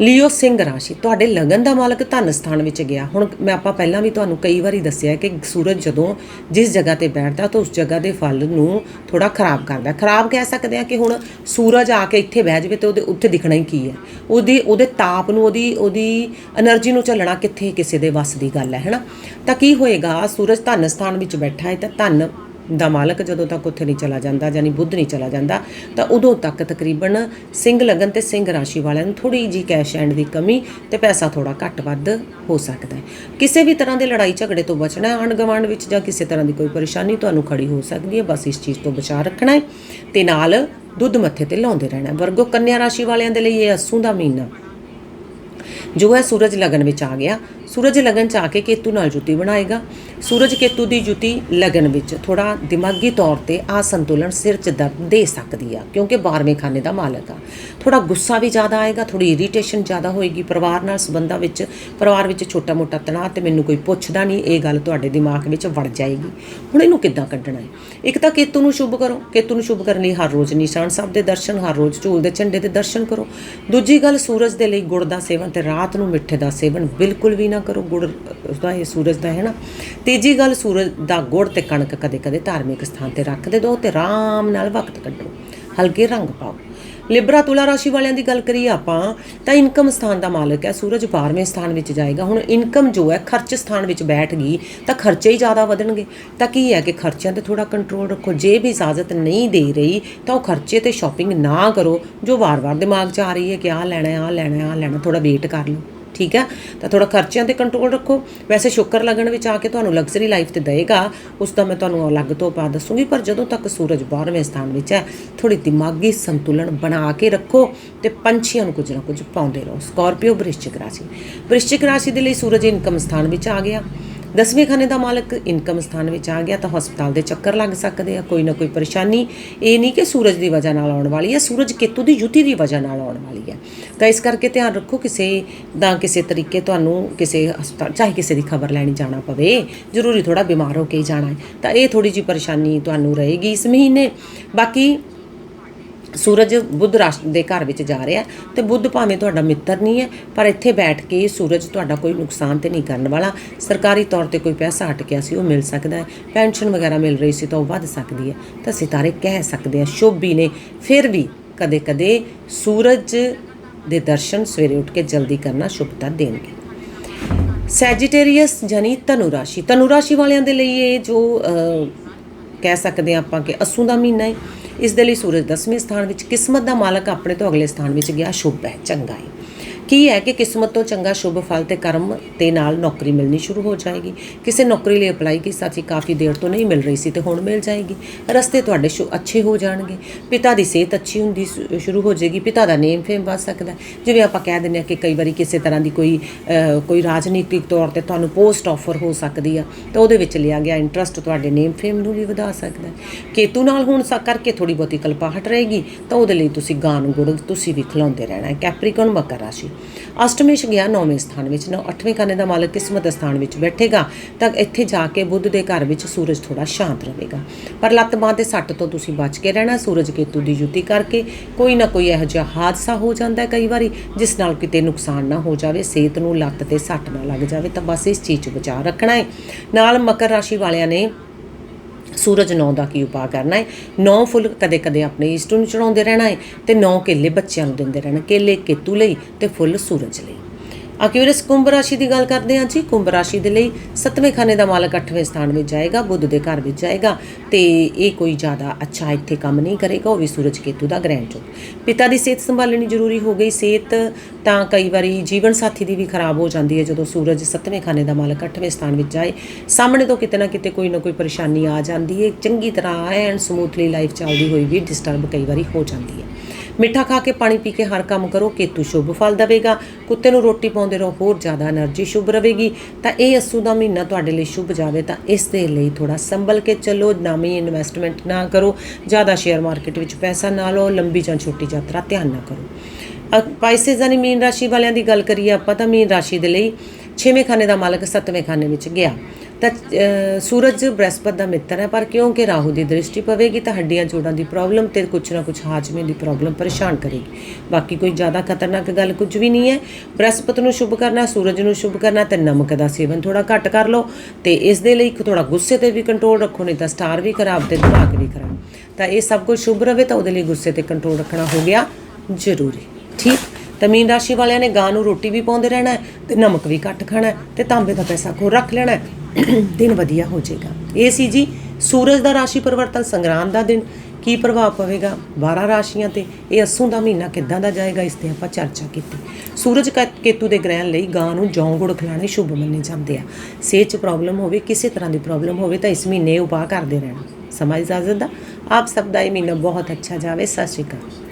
ਲਿਓ ਸਿੰਘ ਰਾਸ਼ੀ, ਤੁਹਾਡੇ ਲਗਨ ਦਾ ਮਾਲਕ ਧਨ ਸਥਾਨ ਵਿੱਚ ਗਿਆ। ਹੁਣ ਮੈਂ ਆਪਾਂ ਪਹਿਲਾਂ ਵੀ ਤੁਹਾਨੂੰ ਕਈ ਵਾਰੀ ਦੱਸਿਆ ਕਿ ਸੂਰਜ ਜਦੋਂ ਜਿਸ ਜਗ੍ਹਾ ਤੇ ਬੈਠਦਾ ਤਾਂ ਉਸ ਜਗ੍ਹਾ ਦੇ ਫਲ ਨੂੰ ਥੋੜਾ ਖਰਾਬ ਕਰਦਾ। ਖਰਾਬ ਕਹਿ ਸਕਦੇ ਆ ਕਿ ਹੁਣ ਸੂਰਜ ਆ ਕੇ ਇੱਥੇ ਬਹਿ ਜਾਵੇ ਤੇ ਉਹਦੇ ਉੱਥੇ ਦਿਖਣਾ ਹੀ ਕੀ ਹੈ? ਉਹਦੀ, ਉਹਦੇ ਤਾਪ ਨੂੰ, ਉਹਦੀ ਉਹਦੀ એનર્ਜੀ ਨੂੰ ਝੱਲਣਾ ਕਿੱਥੇ ਕਿਸੇ ਦੇ ਵੱਸ ਦੀ ਗੱਲ ਹੈ ਹੈਨਾ ਤਾਂ ਕੀ ਹੋਏਗਾ? ਸੂਰਜ ਧਨ ਸਥਾਨ ਵਿੱਚ ਬੈਠਾ ਹੈ ਤਾਂ ਧਨ ਦਾ ਮਾਲਕ ਜਦੋਂ ਤੱਕ ਉੱਥੇ ਨਹੀਂ ਚਲਾ ਜਾਂਦਾ ਯਾਨੀ ਬੁੱਧ ਨਹੀਂ ਚਲਾ ਜਾਂਦਾ, ਤਾਂ ਉਦੋਂ ਤੱਕ ਤਕਰੀਬਨ ਸਿੰਘ ਲਗਨ ਤੇ ਸਿੰਘ ਰਾਸ਼ੀ ਵਾਲਿਆਂ ਨੂੰ ਥੋੜੀ ਜੀ ਕੈਸ਼ ਐਂਡ ਦੀ ਕਮੀ ਤੇ ਪੈਸਾ ਥੋੜਾ ਘੱਟ ਵੱਧ ਹੋ ਸਕਦਾ ਹੈ। ਕਿਸੇ ਵੀ ਤਰ੍ਹਾਂ ਦੇ ਲੜਾਈ ਝਗੜੇ ਤੋਂ ਬਚਣਾ ਹੈ, ਆਂਢ ਗੁਆਂਢ ਵਿੱਚ ਜਾਂ ਕਿਸੇ ਤਰ੍ਹਾਂ ਦੀ ਕੋਈ ਪਰੇਸ਼ਾਨੀ ਤੁਹਾਨੂੰ ਖੜੀ ਹੋ ਸਕਦੀ ਹੈ, ਬਸ ਇਸ ਚੀਜ਼ ਤੋਂ ਬਚਾਅ ਰੱਖਣਾ ਹੈ ਤੇ ਨਾਲ ਦੁੱਧ ਮੱਥੇ ਤੇ ਲਾਉਂਦੇ ਰਹਿਣਾ ਵਰਗੋ ਕੰਨਿਆ ਰਾਸ਼ੀ ਵਾਲਿਆਂ ਦੇ ਲਈ ਇਹ ਅਸੂ ਦਾ ਮਹੀਨਾ। ਜੋ ਹੈ ਸੂਰਜ ਲਗਨ ਵਿੱਚ ਆ ਗਿਆ ਸੂਰਜ ਲਗਨ ਚ ਆ ਕੇ ਕੇਤੂ ਨਾਲ ਜੁਤੀ ਬਣਾਏਗਾ। ਸੂਰਜ ਕੇਤੂ ਦੀ ਜੁਤੀ ਲਗਨ ਵਿੱਚ ਥੋੜਾ ਦਿਮਾਗੀ ਤੌਰ ਤੇ ਅਸੰਤੁਲਨ ਸਿਰ 'ਚ ਦਰਦ ਦੇ ਸਕਦੀ ਆ, ਕਿਉਂਕਿ 12ਵੇਂ ਖਾਨੇ ਦਾ ਮਾਲਕ ਆ। ਥੋੜਾ ਗੁੱਸਾ ਵੀ ਜ਼ਿਆਦਾ ਆਏਗਾ ਥੋੜੀ ਇਰੀਟੇਸ਼ਨ ਜ਼ਿਆਦਾ ਹੋਏਗੀ। ਪਰਿਵਾਰ ਨਾਲ ਸੰਬੰਧਾਂ ਵਿੱਚ, ਪਰਿਵਾਰ ਵਿੱਚ ਛੋਟਾ-ਮੋਟਾ ਤਣਾਅ ਤੇ ਮੈਨੂੰ ਕੋਈ ਪੁੱਛਦਾ ਨਹੀਂ, ਇਹ ਗੱਲ ਤੁਹਾਡੇ ਦਿਮਾਗ ਵਿੱਚ ਵੜ ਜਾਏਗੀ। ਹੁਣ ਇਹਨੂੰ ਕਿੱਦਾਂ ਕੱਢਣਾ ਹੈ? ਇੱਕ ਤਾਂ ਕੇਤੂ ਨੂੰ ਸ਼ੁਭ ਕਰੋ। ਕੇਤੂ ਨੂੰ ਸ਼ੁਭ ਕਰਨ ਲਈ ਹਰ ਰੋਜ਼ ਨਿਸ਼ਾਨ ਸਾਹਿਬ ਦੇ ਦਰਸ਼ਨ, ਹਰ ਰੋਜ਼ ਝੂਲ ਦੇ ਝੰਡੇ ਦੇ ਦਰਸ਼ਨ ਕਰੋ। ਦੂਜੀ ਗੱਲ, ਸੂਰਜ ਦੇ ਲਈ ਗੁੜ ਦਾ ਸੇਵਨ ਤੇ ਰਾਤ ਨੂੰ ਮਿੱਠੇ ਦਾ ਸੇਵਨ ਬਿਲਕੁਲ ਵੀ ਨਾ ਕਰੋ ਗੁੜ ਉਸਦਾ ਇਹ ਸੂਰਜ ਦਾ, ਹੈ ਨਾ? ਤੀਜੀ ਗੱਲ, ਸੂਰਜ ਦਾ ਗੁੜ ਤੇ ਕਣਕ ਕਦੇ-ਕਦੇ ਧਾਰਮਿਕ ਸਥਾਨ ਤੇ ਰੱਖ ਦੇ ਦਿਓ ਤੇ ਆਰਾਮ ਨਾਲ ਵਕਤ ਕੱਢੋ। ਹਲਕੇ ਰੰਗ ਪਾਓ। ਲਿਬਰਾ ਤੁਲਾ ਰਾਸ਼ੀ ਵਾਲਿਆਂ ਦੀ ਗੱਲ ਕਰੀਏ ਆਪਾਂ, ਤਾਂ ਇਨਕਮ ਸਥਾਨ ਦਾ ਮਾਲਕ ਹੈ, ਸੂਰਜ 12ਵੇਂ ਸਥਾਨ ਵਿੱਚ ਜਾਏਗਾ। ਹੁਣ ਇਨਕਮ ਜੋ ਹੈ, ਖਰਚ ਸਥਾਨ ਵਿੱਚ ਬੈਠ ਗਈ, ਤਾਂ ਖਰਚੇ ਹੀ ਜ਼ਿਆਦਾ ਵਧਣਗੇ। ਤਾਂ ਕੀ ਹੈ ਕਿ ਖਰਚਿਆਂ ਤੇ ਥੋੜਾ ਕੰਟਰੋਲ ਰੱਖੋ। ਜੇ ਵੀ ਇਜਾਜ਼ਤ ਨਹੀਂ ਦੇ ਰਹੀ, ਤਾਂ ਉਹ ਖਰਚੇ ਤੇ ਸ਼ਾਪਿੰਗ ਨਾ ਕਰੋ, ਜੋ ਵਾਰ-ਵਾਰ ਦਿਮਾਗ 'ਚ ਆ ਰਹੀ ਹੈ ਕਿ ਆਹ ਲੈਣਾ ਆਹ ਲੈਣਾ ਆਹ ਲੈਣਾ ਥੋੜਾ ਵੇਟ ਕਰ ਲਓ। ਠੀਕ ਹੈ? ਤਾਂ ਥੋੜਾ ਖਰਚਿਆਂ ਤੇ ਕੰਟਰੋਲ ਰੱਖੋ। ਵੈਸੇ ਸ਼ੁਕਰ ਲੱਗਣ ਵਿੱਚ ਆ ਕੇ ਤੁਹਾਨੂੰ ਲਗਜ਼ਰੀ ਲਾਈਫ ਤੇ ਦੇਗਾ ਉਸ ਦਾ ਮੈਂ ਤੁਹਾਨੂੰ ਅਲੱਗ ਤੋਂ ਪਾ ਦੱਸੂਗੀ, ਪਰ ਜਦੋਂ ਤੱਕ ਸੂਰਜ 12ਵੇਂ ਸਥਾਨ ਵਿੱਚ ਹੈ ਥੋੜੀ ਦਿਮਾਗੀ ਸੰਤੁਲਨ ਬਣਾ ਕੇ ਰੱਖੋ ਤੇ ਪੰਛੀਆਂ ਨੂੰ ਕੁਝ ਨਾ ਕੁਝ ਪਾਉਂਦੇ ਰਹੋ। ਸਕਾਰਪੀਓ ਵ੍ਰਿਸ਼ਚਿਕ ਰਾਸ਼ੀ। ਵ੍ਰਿਸ਼ਚਿਕ ਰਾਸ਼ੀ ਦੇ ਲਈ ਸੂਰਜ ਇਨਕਮ ਸਥਾਨ ਵਿੱਚ ਆ ਗਿਆ। ਦਸਵੇਂ ਖਾਨੇ ਦਾ ਮਾਲਕ ਇਨਕਮ ਸਥਾਨ ਵਿੱਚ ਆ ਗਿਆ ਤਾਂ ਹਸਪਤਾਲ ਦੇ ਚੱਕਰ ਲੱਗ ਸਕਦੇ ਆ, ਕੋਈ ਨਾ ਕੋਈ ਪਰੇਸ਼ਾਨੀ। ਇਹ ਨਹੀਂ ਕਿ ਸੂਰਜ ਦੀ ਵਜ੍ਹਾ ਨਾਲ ਆਉਣ ਵਾਲੀ ਹੈ ਸੂਰਜ ਕੇਤੂ ਦੀ ਯੁਤੀ ਦੀ ਵਜ੍ਹਾ ਨਾਲ ਆਉਣ ਵਾਲੀ ਹੈ ਤਾਂ ਇਸ ਕਰਕੇ ਧਿਆਨ ਰੱਖੋ ਕਿਸੇ ਦਾ ਕਿਸੇ ਤਰੀਕੇ ਤੁਹਾਨੂੰ ਕਿਸੇ ਹਸਪਤਾਲ, ਚਾਹੇ ਕਿਸੇ ਦੀ ਖਬਰ ਲੈਣੀ ਜਾਣਾ ਪਵੇ, ਜ਼ਰੂਰੀ ਥੋੜਾ ਬਿਮਾਰ ਹੋ ਕੇ ਹੀ ਜਾਣਾ ਹੈ। ਤਾਂ ਇਹ ਥੋੜੀ ਜੀ ਪਰੇਸ਼ਾਨੀ ਤੁਹਾਨੂੰ ਰਹੇਗੀ ਇਸ ਮਹੀਨੇ। ਬਾਕੀ ਸੂਰਜ ਬੁੱਧ ਰਾਸ਼ ਦੇ ਘਰ ਵਿੱਚ ਜਾ ਰਿਹਾ ਤੇ ਬੁੱਧ ਭਾਵੇਂ ਤੁਹਾਡਾ ਮਿੱਤਰ ਨਹੀਂ ਹੈ, ਪਰ ਇੱਥੇ ਬੈਠ ਕੇ ਸੂਰਜ ਤੁਹਾਡਾ ਕੋਈ ਨੁਕਸਾਨ ਤੇ ਨਹੀਂ ਕਰਨ ਵਾਲਾ। ਸਰਕਾਰੀ ਤੌਰ ਤੇ ਕੋਈ ਪੈਸਾ ਅਟਕਿਆ ਸੀ, ਉਹ ਮਿਲ ਸਕਦਾ ਹੈ। ਪੈਨਸ਼ਨ ਵਗੈਰਾ ਮਿਲ ਰਹੀ ਸੀ ਤਾਂ ਉਹ ਵੱਧ ਸਕਦੀ ਹੈ। ਤਾਂ ਸਿਤਾਰੇ ਕਹਿ ਸਕਦੇ ਆ ਵੀ ਨੇ ਫਿਰ ਵੀ ਕਦੇ-ਕਦੇ ਸੂਰਜ ਦੇ ਦਰਸ਼ਨ ਸਵੇਰੇ ਉੱਠ ਕੇ ਜਲਦੀ ਕਰਨਾ ਸ਼ੁਭਤਾ ਦੇਣਗੇ। ਸੈਜੀਟੇਰੀਅਸ ਜਾਨੀ ਧਨੁ ਰਾਸ਼ੀ। ਧਨੁ ਰਾਸ਼ੀ ਵਾਲਿਆਂ ਦੇ ਲਈ ਇਹ ਜੋ ਕਹਿ ਸਕਦੇ ਹਾਂ ਆਪਾਂ ਕਿ ਅਸੂ ਦਾ ਮਹੀਨਾ ਹੈ। ਇਸ ਦੇ ਲਈ ਸੂਰਜ 10ਵੇਂ ਸਥਾਨ ਵਿੱਚ ਕਿਸਮਤ ਦਾ ਮਾਲਕ ਆਪਣੇ ਤੋਂ ਅਗਲੇ ਸਥਾਨ ਵਿੱਚ ਗਿਆ, ਸ਼ੁਭ ਹੈ, ਚੰਗਾ ਹੈ। ਕੀ ਹੈ ਕਿ ਕਿਸਮਤ ਤੋਂ ਚੰਗਾ ਸ਼ੁਭ ਫਲ ਤੇ ਕਰਮ ਤੇ ਨਾਲ ਨੌਕਰੀ ਮਿਲਣੀ ਸ਼ੁਰੂ ਹੋ ਜਾਏਗੀ? ਕਿਸੇ ਨੌਕਰੀ ਲਈ ਅਪਲਾਈ ਕੀਤਾ ਸੀ ਕਾਫੀ ਦੇਰ ਤੋਂ ਨਹੀਂ ਮਿਲ ਰਹੀ ਸੀ ਤੇ ਹੁਣ ਮਿਲ ਜਾਏਗੀ। ਰਸਤੇ ਤੁਹਾਡੇ ਸ਼ੁ ਅੱਛੇ ਹੋ ਜਾਣਗੇ। ਪਿਤਾ ਦੀ ਸਿਹਤ ਅੱਛੀ ਹੁੰਦੀ ਸ਼ੁ- ਸ਼ੁਰੂ ਹੋ ਜਾਏਗੀ। ਪਿਤਾ ਦਾ ਨੇਮ ਫੇਮ ਵੱਧ ਸਕਦਾ ਜਿਵੇਂ ਆਪਾਂ ਕਹਿ ਦਿੰਦੇ ਹਾਂ ਕਿ ਕਈ ਵਾਰੀ ਕਿਸੇ ਤਰ੍ਹਾਂ ਦੀ ਕੋਈ ਕੋਈ ਰਾਜਨੀਤਿਕ ਤੌਰ ਤੇ ਤੁਹਾਨੂੰ ਪੋਸਟ ਆਫਰ ਹੋ ਸਕਦੀ ਆ, ਤਾਂ ਉਹਦੇ ਵਿੱਚ ਲਿਆ ਗਿਆ ਇੰਟਰਸਟ ਤੁਹਾਡੇ ਨੇਮ ਫੇਮ ਨੂੰ ਵੀ ਵਧਾ ਸਕਦਾ ਕੇਤੂ ਨਾਲ ਹੁਣ ਸਾ, ਕਰਕੇ ਥੋੜੀ ਬਹੁਤੀ ਕਲਪਾਹਟ ਰਹੇਗੀ, ਤਾਂ ਉਹਦੇ ਲਈ ਤੁਸੀਂ ਗਾਨ ਗੁੜ ਤੁਸੀਂ ਵੀ ਖਿਲਾਉਂਦੇ ਰਹਿਣਾ ਹੈ। ਕੈਪਰੀਕਨ ਮਕਰ ਰਾਸ਼ੀ। ਅਸ਼ਟਮੇਸ਼ ਗਿਆ ਨੌਵੇਂ ਸਥਾਨ ਵਿੱਚ, ਨਾ ਅੱਠਵੇਂ ਖਾਨੇ ਦਾ ਮਾਲਕ ਕਿਸਮਤ ਸਥਾਨ ਵਿੱਚ ਬੈਠੇਗਾ, ਤਾਂ ਇੱਥੇ ਜਾ ਕੇ ਬੁੱਧ ਦੇ ਘਰ ਵਿੱਚ ਸੂਰਜ ਥੋੜਾ ਸ਼ਾਂਤ ਰਹੇਗਾ। ਪਰ ਲੱਤ ਬਾਂਹ ਤੇ ਸੱਟ ਤੋਂ ਤੁਸੀਂ ਬਚ ਕੇ ਰਹਿਣਾ, ਸੂਰਜ ਕੇਤੂ ਦੀ ਯੁਤੀ ਕਰਕੇ ਕੋਈ ਨਾ ਕੋਈ ਇਹੋ ਜਿਹਾ ਹਾਦਸਾ ਹੋ ਜਾਂਦਾ ਹੈ ਕਈ ਵਾਰੀ, ਜਿਸ ਨਾਲ ਕਿਤੇ ਨੁਕਸਾਨ ਨਾ ਹੋ ਜਾਵੇ, ਸਿਹਤ ਨੂੰ ਲੱਤ ਤੇ ਸੱਟ ਨਾ ਲੱਗ ਜਾਵੇ, ਤਾਂ ਬਸ ਇਸ ਚੀਜ਼ 'ਚ ਬਚਾਅ ਰੱਖਣਾ ਹੈ। ਨਾਲ ਮਕਰ ਰਾਸ਼ੀ ਵਾਲਿਆਂ ਨੇ ਸੂਰਜ ਨੌ ਦਾ ਕੀ ਉਪਾਅ ਕਰਨਾ ਹੈ? ਨੌ ਫੁੱਲ ਕਦੇ ਕਦੇ ਆਪਣੇ ਇਸ਼ਟ ਨੂੰ ਚੜਾਉਂਦੇ ਰਹਿਣਾ ਹੈ ਤੇ ਨੌ ਕੇਲੇ ਬੱਚਿਆਂ ਨੂੰ ਦਿੰਦੇ ਰਹਿਣਾ ਕੇਲੇ ਕੇਤੂ ਲਈ ਤੇ ਫੁੱਲ ਸੂਰਜ ਲਈ। ਅਕਿਊਰਸ ਕੁੰਭ ਰਾਸ਼ੀ ਦੀ ਗੱਲ ਕਰਦੇ ਹਾਂ ਜੀ। ਕੁੰਭ ਰਾਸ਼ੀ ਦੇ ਲਈ ਸੱਤਵੇਂ ਖਾਨੇ ਦਾ ਮਾਲਕ 8ਵੇਂ ਸਥਾਨ ਵਿੱਚ ਜਾਏਗਾ, ਬੁੱਧ ਦੇ ਘਰ ਵਿੱਚ ਜਾਏਗਾ ਤੇ ਇਹ ਕੋਈ ਜ਼ਿਆਦਾ ਅੱਛਾ ਇੱਥੇ ਕੰਮ ਨਹੀਂ ਕਰੇਗਾ, ਉਹ ਵੀ ਸੂਰਜ ਕੇਤੂ ਦਾ ਗ੍ਰਹਿਣ ਚੋਂ ਪਿਤਾ ਦੀ ਸਿਹਤ ਸੰਭਾਲਣੀ ਜ਼ਰੂਰੀ ਹੋ ਗਈ। ਸਿਹਤ ਤਾਂ ਕਈ ਵਾਰੀ ਜੀਵਨ ਸਾਥੀ ਦੀ ਵੀ ਖਰਾਬ ਹੋ ਜਾਂਦੀ ਹੈ, ਜਦੋਂ ਸੂਰਜ ਸੱਤਵੇਂ ਖਾਨੇ ਦਾ ਮਾਲਕ 8ਵੇਂ ਸਥਾਨ ਵਿੱਚ ਜਾਏ। ਸਾਹਮਣੇ ਤੋਂ ਕਿਤੇ ਨਾ ਕਿਤੇ ਕੋਈ ਨਾ ਕੋਈ ਪਰੇਸ਼ਾਨੀ ਆ ਜਾਂਦੀ ਹੈ। ਚੰਗੀ ਤਰ੍ਹਾਂ ਐਨ ਸਮੂਥਲੀ ਲਾਈਫ ਚੱਲਦੀ ਹੋਈ ਵੀ ਡਿਸਟਰਬ ਕਈ ਵਾਰੀ ਹੋ ਜਾਂਦੀ ਹੈ। ਮਿੱਠਾ ਖਾ ਕੇ ਪਾਣੀ ਪੀ ਕੇ ਹਰ ਕੰਮ ਕਰੋ, ਕੇਤੂ ਸ਼ੁਭ ਫਲ ਦੇਵੇਗਾ। ਕੁੱਤੇ ਨੂੰ ਰੋਟੀ ਪਾਉਂਦੇ ਰਹੋ, ਹੋਰ ਜ਼ਿਆਦਾ એનર્ਜੀ ਸ਼ੁਭ ਰਹੇਗੀ। ਤਾਂ ਇਹ ਅਸੂ ਦਾ ਮਹੀਨਾ ਤੁਹਾਡੇ ਲਈ ਸ਼ੁਭ ਜਾਵੇ, ਤਾਂ ਇਸ ਦੇ ਲਈ ਥੋੜਾ ਸੰਭਲ ਕੇ ਚੱਲੋ, ਨਾਮੀ ਇਨਵੈਸਟਮੈਂਟ ਨਾ ਕਰੋ। ਜ਼ਿਆਦਾ ਸ਼ੇਅਰ ਮਾਰਕੀਟ ਵਿੱਚ ਪੈਸਾ ਨਾ ਲਓ, ਲੰਬੀ ਜਾਂ ਛੋਟੀ ਯਾਤਰਾ ਧਿਆਨ ਨਾ ਕਰੋ। ਪਾਈਸੇਸ ਜਾਨੀ ਮੀਨ ਰਾਸ਼ੀ ਵਾਲਿਆਂ ਦੀ ਗੱਲ ਕਰੀਏ ਆਪਾਂ, ਤਾਂ ਮੀਨ ਰਾਸ਼ੀ ਦੇ ਲਈ 6ਵੇਂ ਖਾਨੇ ਦਾ ਮਾਲਕ 7ਵੇਂ ਖਾਨੇ ਵਿੱਚ ਗਿਆ। ਤਾਂ ਸੂਰਜ ਬ੍ਰਹਸਪਤ ਦਾ ਮਿੱਤਰ ਹੈ, ਪਰ ਕਿਉਂਕਿ ਰਾਹੂ ਦੀ ਦ੍ਰਿਸ਼ਟੀ ਪਵੇਗੀ ਤਾਂ ਹੱਡੀਆਂ ਜੋੜਾਂ ਦੀ ਪ੍ਰੋਬਲਮ ਤੇ ਕੁਛ ਨਾ ਕੁਛ ਹਾਜ਼ਮੇ ਦੀ ਪ੍ਰੋਬਲਮ ਪਰੇਸ਼ਾਨ ਕਰੇਗੀ। ਬਾਕੀ ਕੋਈ ਜ਼ਿਆਦਾ ਖਤਰਨਾਕ ਗੱਲ ਕੁਝ ਵੀ ਨਹੀਂ ਹੈ। ਬ੍ਰਹਸਪਤ ਨੂੰ ਸ਼ੁਭ ਕਰਨਾ, ਸੂਰਜ ਨੂੰ ਸ਼ੁਭ ਕਰਨਾ ਤੇ ਨਮਕ ਦਾ ਸੇਵਨ ਥੋੜਾ ਘੱਟ ਕਰ ਲਓ ਤੇ ਇਸ ਦੇ ਲਈ ਥੋੜਾ ਗੁੱਸੇ ਤੇ ਵੀ ਕੰਟਰੋਲ ਰੱਖੋ, ਨਹੀਂ ਤਾਂ ਸਟਾਰ ਵੀ ਖਰਾਬ ਤੇ ਦਿਮਾਗ ਵੀ ਖਰਾਬ। ਤਾਂ ਇਹ ਸਭ ਕੁਝ ਸ਼ੁਭ ਰਵੇ ਤਾਂ ਉਹਦੇ ਲਈ ਗੁੱਸੇ ਤੇ ਕੰਟਰੋਲ ਰੱਖਣਾ ਹੋ ਗਿਆ ਜ਼ਰੂਰੀ। ਠੀਕ? ਤਾਂ ਮੀਨ ਰਾਸ਼ੀ ਵਾਲਿਆਂ ਨੇ ਗਾਂ ਨੂੰ ਰੋਟੀ ਵੀ ਪਾਉਂਦੇ ਰਹਿਣਾ ਹੈ ਤੇ ਨਮਕ ਵੀ ਘੱਟ ਖਾਣਾ ਹੈ ਤੇ ਤਾਂਬੇ ਦਾ ਪੈਸਾ ਕੋ ਰੱਖ ਲੈਣਾ ਦਿਨ ਵਧੀਆ ਹੋ ਜਾਏਗਾ। ਇਹ ਸੀ ਜੀ, ਸੂਰਜ ਦਾ ਰਾਸ਼ੀ ਪਰਿਵਰਤਨ ਸੰਗਰਾਮ ਦਾ ਦਿਨ। ਕੀ ਪ੍ਰਭਾਵ ਪਵੇਗਾ? 12 ਰਾਸ਼ੀਆਂ ਤੇ ਇਹ ਅਸੂ ਦਾ ਮਹੀਨਾ ਕਿੱਦਾਂ ਦਾ ਜਾਏਗਾ, ਇਸ ਤੇ ਆਪਾਂ ਚਰਚਾ ਕੀਤੀ। ਸੂਰਜ ਕਾ- ਕੇਤੂ ਦੇ ਗ੍ਰਹਿਣ ਲਈ ਗਾਂ ਨੂੰ ਜੌਂ ਗੁੜ ਖਿਲਾਣੇ ਸ਼ੁਭ ਮੰਨੇ ਜਾਂਦੇ ਆ। ਸਿਹਤ 'ਚ ਪ੍ਰੋਬਲਮ ਹੋਵੇ, ਕਿਸੇ ਤਰ੍ਹਾਂ ਦੀ ਪ੍ਰੋਬਲਮ ਹੋਵੇ ਤਾਂ ਇਸ ਮਹੀਨੇ ਉਪਾਅ ਕਰਦੇ ਰਹਿਣਾ। ਸਮਾਂ ਇਜਾਜ਼ਤ ਦਾ। ਆਪ ਸਭ ਦਾ ਇਹ ਮਹੀਨਾ ਬਹੁਤ ਅੱਛਾ ਜਾਵੇ। ਸਤਿ ਸ਼੍ਰੀ ਅਕਾਲ।